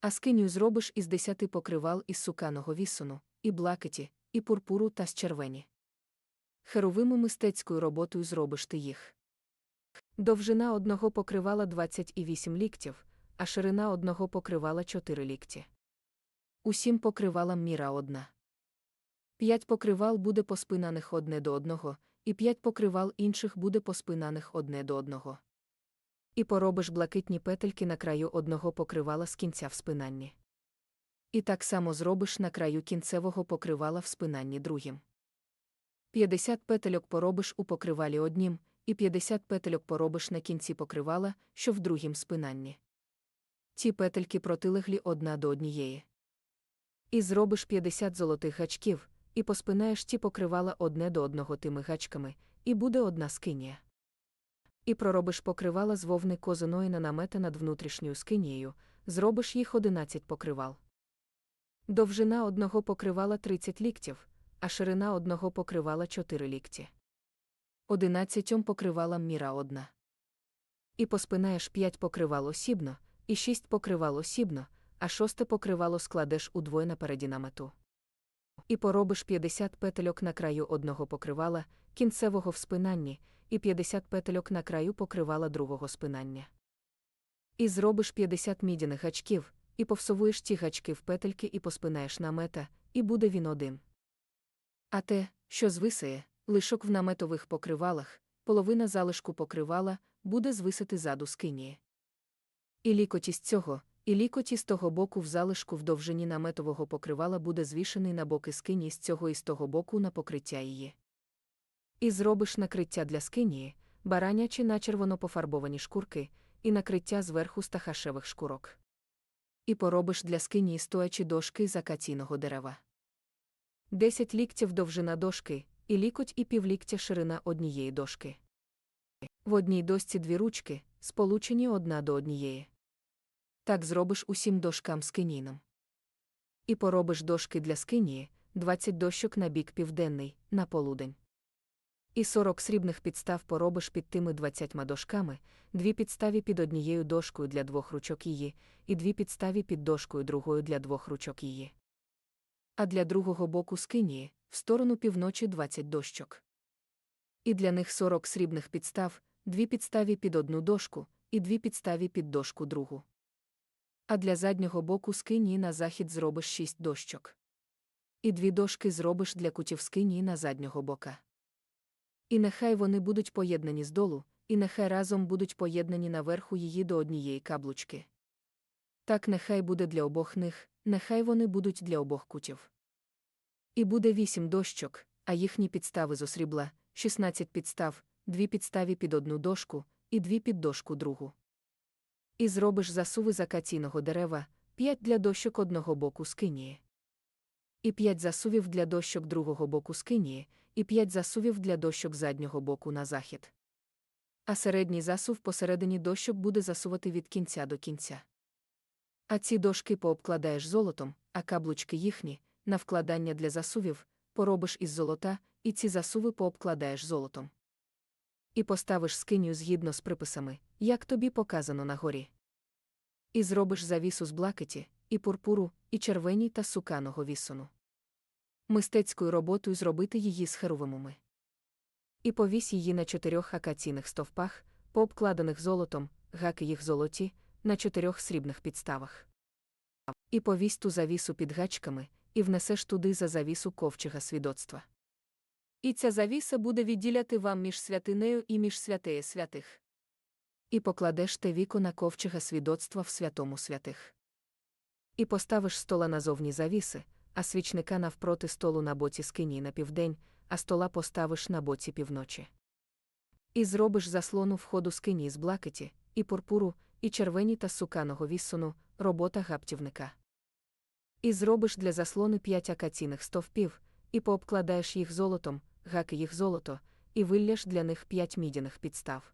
А скиню зробиш із десяти покривал із суканого вісуну, і блакиті, і пурпуру та з червені. Херовими мистецькою роботою зробиш ти їх. Довжина одного покривала 28 ліктів, а ширина одного покривала 4 лікті. Усім покривалам міра одна. П'ять покривал буде поспинаних одне до одного, і п'ять покривал інших буде поспинаних одне до одного. І поробиш блакитні петельки на краю одного покривала з кінця в спинанні. І так само зробиш на краю кінцевого покривала в спинанні другим. 50 петельок поробиш у покривалі однім, і 50 петельок поробиш на кінці покривала, що в другім спинанні. Ті петельки протилеглі одна до однієї. І зробиш 50 золотих гачків, і поспинаєш ті покривала одне до одного тими гачками, і буде одна скинія. І проробиш покривала з вовни козиної на намети над внутрішньою скинією, зробиш їх 11 покривал. Довжина одного покривала 30 ліктів, а ширина одного покривала 4 лікті. Одинадцятьом покривалам міра одна. І поспинаєш 5 покривал осібно, і 6 покривал осібно, а шосте покривало складеш удвоє напереді намету. І поробиш 50 петельок на краю одного покривала, кінцевого в спинанні, і 50 петельок на краю покривала другого спинання. І зробиш 50 мідяних гачків, і повсовуєш ті гачки в петельки і поспинаєш намета, і буде він один. А те, що звисає, лишок в наметових покривалах, половина залишку покривала, буде звисити заду скинії. І лікоті з цього, і лікоті з того боку в залишку в довжині наметового покривала буде звішений на боки скині з цього і з того боку на покриття її. І зробиш накриття для скинії, баранячі на червоно пофарбовані шкурки, і накриття зверху стахашевих шкурок. І поробиш для скинії стоячі дошки з акаційного дерева. Десять ліктів довжина дошки, і лікоть і півліктя ширина однієї дошки. В одній дошці дві ручки, сполучені одна до однієї. Так зробиш усім дошкам з киніном. І поробиш дошки для скинії, 20 дощок на бік південний, на полудень. І 40 срібних підстав поробиш під тими 20 дошками, дві підставі під однією дошкою для двох ручок її, і дві підставі під дошкою другою для двох ручок її. А для другого боку скинії, в сторону півночі 20 дощок. І для них 40 срібних підстав, дві підставі під одну дошку, і дві підставі під дошку другу. А для заднього боку скині на захід зробиш 6 дощок. І дві дошки зробиш для кутів скині на заднього бока. І нехай вони будуть поєднані здолу, і нехай разом будуть поєднані наверху її до однієї каблучки. Так нехай буде для обох них, нехай вони будуть для обох кутів. І буде вісім дощок, а їхні підстави з осрібла, 16 підстав, дві підставі під одну дошку, і дві під дошку другу. І зробиш засуви з акаційного дерева, п'ять для дощок одного боку скинії. І п'ять засувів для дощок другого боку скинії, і п'ять засувів для дощок заднього боку на захід. А середній засув посередині дощок буде засувати від кінця до кінця. А ці дошки пообкладаєш золотом, а каблучки їхні, на вкладання для засувів, поробиш із золота, і ці засуви пообкладаєш золотом. І поставиш скиню згідно з приписами, як тобі показано на горі. І зробиш завісу з блакиті, і пурпуру, і червені та суканого вісуну. Мистецькою роботою зробити її з херовимами. І повісь її на чотирьох акаційних стовпах, пообкладених золотом, гаки їх золоті, на чотирьох срібних підставах. І повісь ту завісу під гачками, і внесеш туди за завісу ковчега свідоцтва. І ця завіса буде відділяти вам між святинею і між святеє святих. І покладеш те віко на ковчега свідоцтва в святому святих. І поставиш стола назовні завіси, а свічника навпроти столу на боці скині на південь, а стола поставиш на боці півночі. І зробиш заслону входу скині з блакиті, і пурпуру, і червені та суканого віссуну, робота гаптівника. І зробиш для заслони п'ять акаційних стовпів, і пообкладаєш їх золотом, гаки їх золото, і вилляш для них п'ять мідяних підстав.